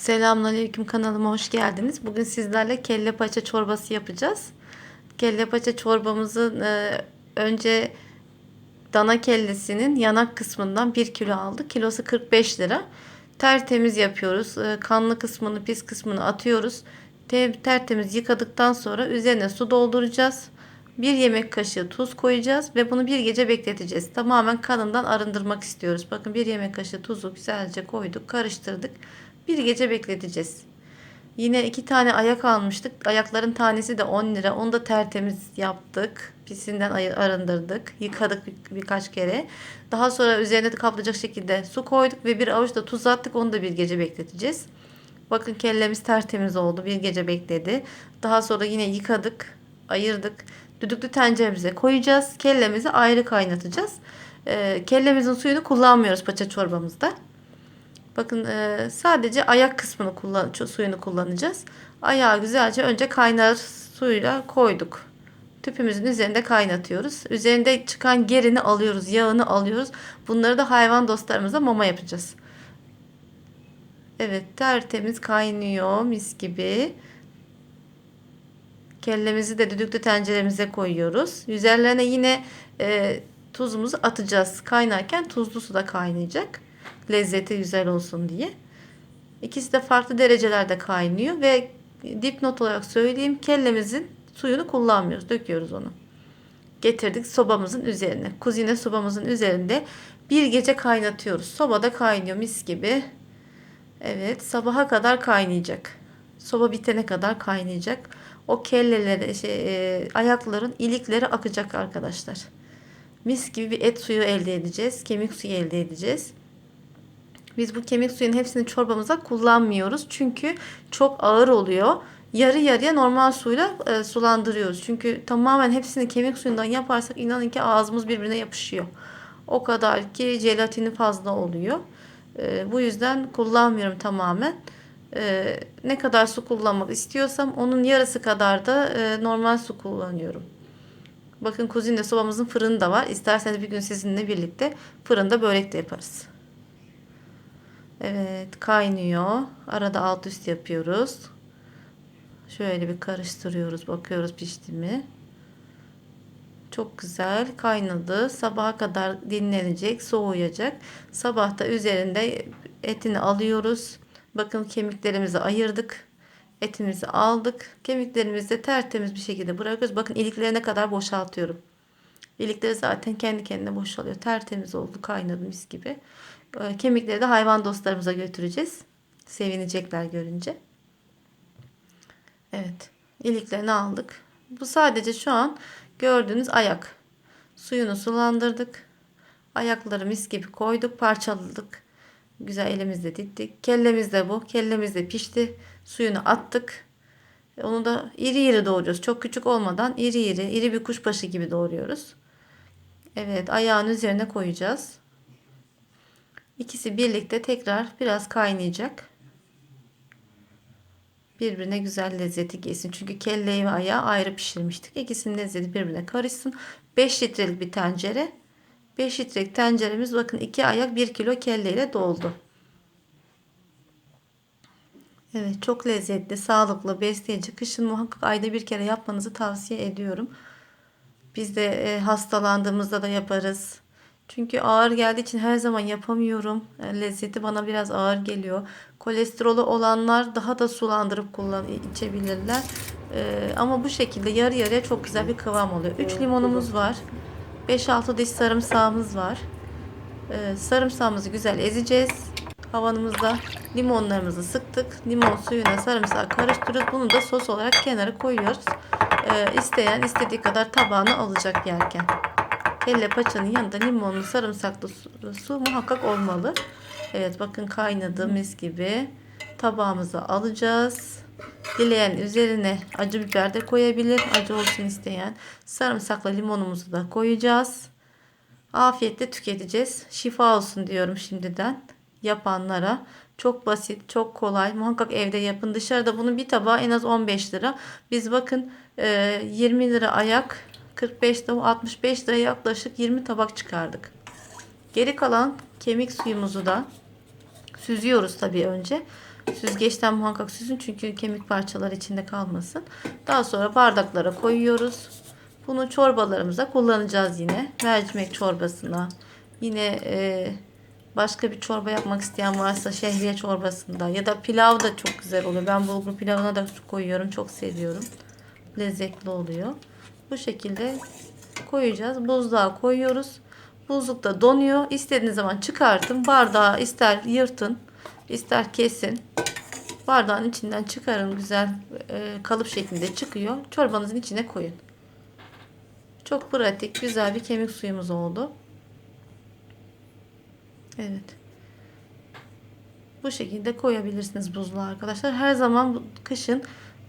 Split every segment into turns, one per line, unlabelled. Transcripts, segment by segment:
Selamünaleyküm kanalıma hoş geldiniz. Bugün sizlerle kelle paça çorbası yapacağız. Kelle paça çorbamızı e, önce dana kellesinin yanak kısmından 1 kilo aldık. Kilosu 45 lira. Tertemiz yapıyoruz. E, kanlı kısmını, pis kısmını atıyoruz. Te- tertemiz yıkadıktan sonra üzerine su dolduracağız. Bir yemek kaşığı tuz koyacağız ve bunu bir gece bekleteceğiz. Tamamen kanından arındırmak istiyoruz. Bakın bir yemek kaşığı tuzu güzelce koyduk, karıştırdık. Bir gece bekleteceğiz. Yine iki tane ayak almıştık. Ayakların tanesi de 10 lira. Onu da tertemiz yaptık. Pisinden arındırdık. Yıkadık bir- birkaç kere. Daha sonra üzerine de kaplayacak şekilde su koyduk ve bir avuç da tuz attık. Onu da bir gece bekleteceğiz. Bakın kellemiz tertemiz oldu. Bir gece bekledi. Daha sonra yine yıkadık, ayırdık. Düdüklü tenceremize koyacağız. Kellemizi ayrı kaynatacağız. Ee, kellemizin suyunu kullanmıyoruz paça çorbamızda. Bakın e, sadece ayak kısmını kullan suyunu kullanacağız. Ayağı güzelce önce kaynar suyla koyduk. Tüpümüzün üzerinde kaynatıyoruz. Üzerinde çıkan gerini alıyoruz, yağını alıyoruz. Bunları da hayvan dostlarımıza mama yapacağız. Evet, tertemiz kaynıyor mis gibi. Kellemizi de düdüklü tenceremize koyuyoruz. Üzerlerine yine e, tuzumuzu atacağız. Kaynarken tuzlu su da kaynayacak. Lezzeti güzel olsun diye. İkisi de farklı derecelerde kaynıyor ve dipnot olarak söyleyeyim kellemizin suyunu kullanmıyoruz. Döküyoruz onu. Getirdik sobamızın üzerine. Kuzine sobamızın üzerinde bir gece kaynatıyoruz. Sobada kaynıyor mis gibi. Evet sabaha kadar kaynayacak. Soba bitene kadar kaynayacak. O kelleleri, şey, e, ayakların ilikleri akacak arkadaşlar. Mis gibi bir et suyu elde edeceğiz. Kemik suyu elde edeceğiz. Biz bu kemik suyun hepsini çorbamıza kullanmıyoruz. Çünkü çok ağır oluyor. Yarı yarıya normal suyla e, sulandırıyoruz. Çünkü tamamen hepsini kemik suyundan yaparsak inanın ki ağzımız birbirine yapışıyor. O kadar ki jelatini fazla oluyor. E, bu yüzden kullanmıyorum tamamen. E, ne kadar su kullanmak istiyorsam onun yarısı kadar da e, normal su kullanıyorum. Bakın kuzine sobamızın fırını da var. İsterseniz bir gün sizinle birlikte fırında börek de yaparız. Evet kaynıyor. Arada alt üst yapıyoruz. Şöyle bir karıştırıyoruz. Bakıyoruz pişti mi. Çok güzel kaynadı. Sabaha kadar dinlenecek, soğuyacak. Sabah da üzerinde etini alıyoruz. Bakın kemiklerimizi ayırdık. Etimizi aldık. Kemiklerimizi de tertemiz bir şekilde bırakıyoruz. Bakın iliklerine kadar boşaltıyorum. İlikleri zaten kendi kendine boşalıyor. Tertemiz oldu, kaynadı mis gibi. Ee, Kemikleri de hayvan dostlarımıza götüreceğiz. Sevinecekler görünce. Evet. iliklerini aldık. Bu sadece şu an gördüğünüz ayak. Suyunu sulandırdık. Ayakları mis gibi koyduk. Parçaladık. Güzel elimizle diktik. Kellemiz de bu. Kellemiz de pişti. Suyunu attık. Onu da iri iri doğruyoruz. Çok küçük olmadan iri iri, iri bir kuşbaşı gibi doğruyoruz. Evet, ayağın üzerine koyacağız. İkisi birlikte tekrar biraz kaynayacak. Birbirine güzel lezzeti gelsin. Çünkü kelleyi ve ayağı ayrı pişirmiştik. İkisinin lezzeti birbirine karışsın. 5 litrelik bir tencere. 5 litrelik tenceremiz bakın 2 ayak 1 kilo kelle ile doldu. Evet çok lezzetli, sağlıklı, besleyici. Kışın muhakkak ayda bir kere yapmanızı tavsiye ediyorum. Biz de e, hastalandığımızda da yaparız. Çünkü ağır geldiği için her zaman yapamıyorum. E, lezzeti bana biraz ağır geliyor. Kolesterolü olanlar daha da sulandırıp kullan içebilirler. E, ama bu şekilde yarı yarıya çok güzel bir kıvam oluyor. 3 limonumuz var. 5-6 diş sarımsağımız var. E, sarımsağımızı güzel ezeceğiz. Havanımızda limonlarımızı sıktık. Limon suyuna sarımsağı karıştırıyoruz. Bunu da sos olarak kenara koyuyoruz. E, isteyen istediği kadar tabağına alacak yerken. Kelle paçanın yanında limonlu sarımsaklı su, su muhakkak olmalı. Evet bakın kaynadı mis gibi. Tabağımıza alacağız. Dileyen üzerine acı biber de koyabilir. Acı olsun isteyen. Sarımsakla limonumuzu da koyacağız. Afiyetle tüketeceğiz. Şifa olsun diyorum şimdiden yapanlara. Çok basit, çok kolay. Muhakkak evde yapın. Dışarıda bunun bir tabağı en az 15 lira. Biz bakın e, 20 lira ayak 45 lira 65 lira yaklaşık 20 tabak çıkardık. Geri kalan kemik suyumuzu da süzüyoruz tabii önce. Süzgeçten muhakkak süzün çünkü kemik parçaları içinde kalmasın. Daha sonra bardaklara koyuyoruz. Bunu çorbalarımıza kullanacağız yine. Mercimek çorbasına. Yine e, başka bir çorba yapmak isteyen varsa şehriye çorbasında ya da pilav da çok güzel oluyor. Ben bulgur pilavına da koyuyorum. Çok seviyorum. Lezzetli oluyor. Bu şekilde koyacağız. Buzluğa koyuyoruz. Buzlukta donuyor. İstediğiniz zaman çıkartın. Bardağı ister yırtın, ister kesin. Bardağın içinden çıkarın. Güzel e, kalıp şeklinde çıkıyor. Çorbanızın içine koyun. Çok pratik, güzel bir kemik suyumuz oldu. Evet. Bu şekilde koyabilirsiniz buzluğa arkadaşlar. Her zaman kışın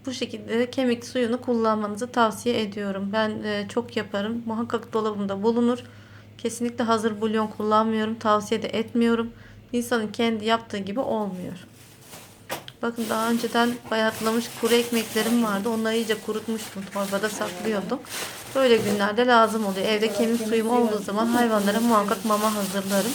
bu şekilde kemik suyunu kullanmanızı tavsiye ediyorum. Ben e, çok yaparım. Muhakkak dolabımda bulunur. Kesinlikle hazır bulyon kullanmıyorum. Tavsiye de etmiyorum. İnsanın kendi yaptığı gibi olmuyor. Bakın daha önceden bayatlamış kuru ekmeklerim vardı. Onları iyice kurutmuştum. Torbada saklıyordum. Böyle günlerde lazım oluyor. Evde kemik suyum olduğu zaman hayvanlara muhakkak mama hazırlarım.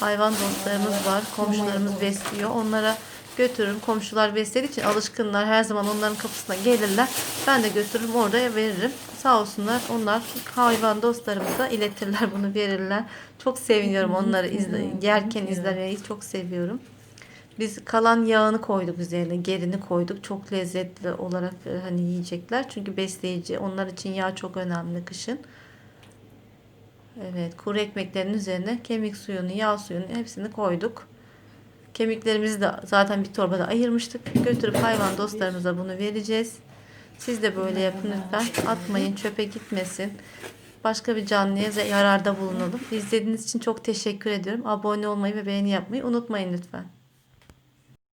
Hayvan dostlarımız var. Komşularımız besliyor. Onlara götürürüm. Komşular beslediği için alışkınlar. Her zaman onların kapısına gelirler. Ben de götürürüm orada veririm. Sağ olsunlar. Onlar hayvan dostlarımıza iletirler bunu verirler. Çok seviniyorum onları izle, yerken izlemeyi çok seviyorum. Biz kalan yağını koyduk üzerine, gerini koyduk. Çok lezzetli olarak e, hani yiyecekler. Çünkü besleyici. Onlar için yağ çok önemli kışın. Evet, kuru ekmeklerin üzerine kemik suyunu, yağ suyunu hepsini koyduk. Kemiklerimizi de zaten bir torbada ayırmıştık. Götürüp hayvan dostlarımıza bunu vereceğiz. Siz de böyle yapın lütfen. Atmayın, çöpe gitmesin. Başka bir canlıya yararda bulunalım. İzlediğiniz için çok teşekkür ediyorum. Abone olmayı ve beğeni yapmayı unutmayın lütfen.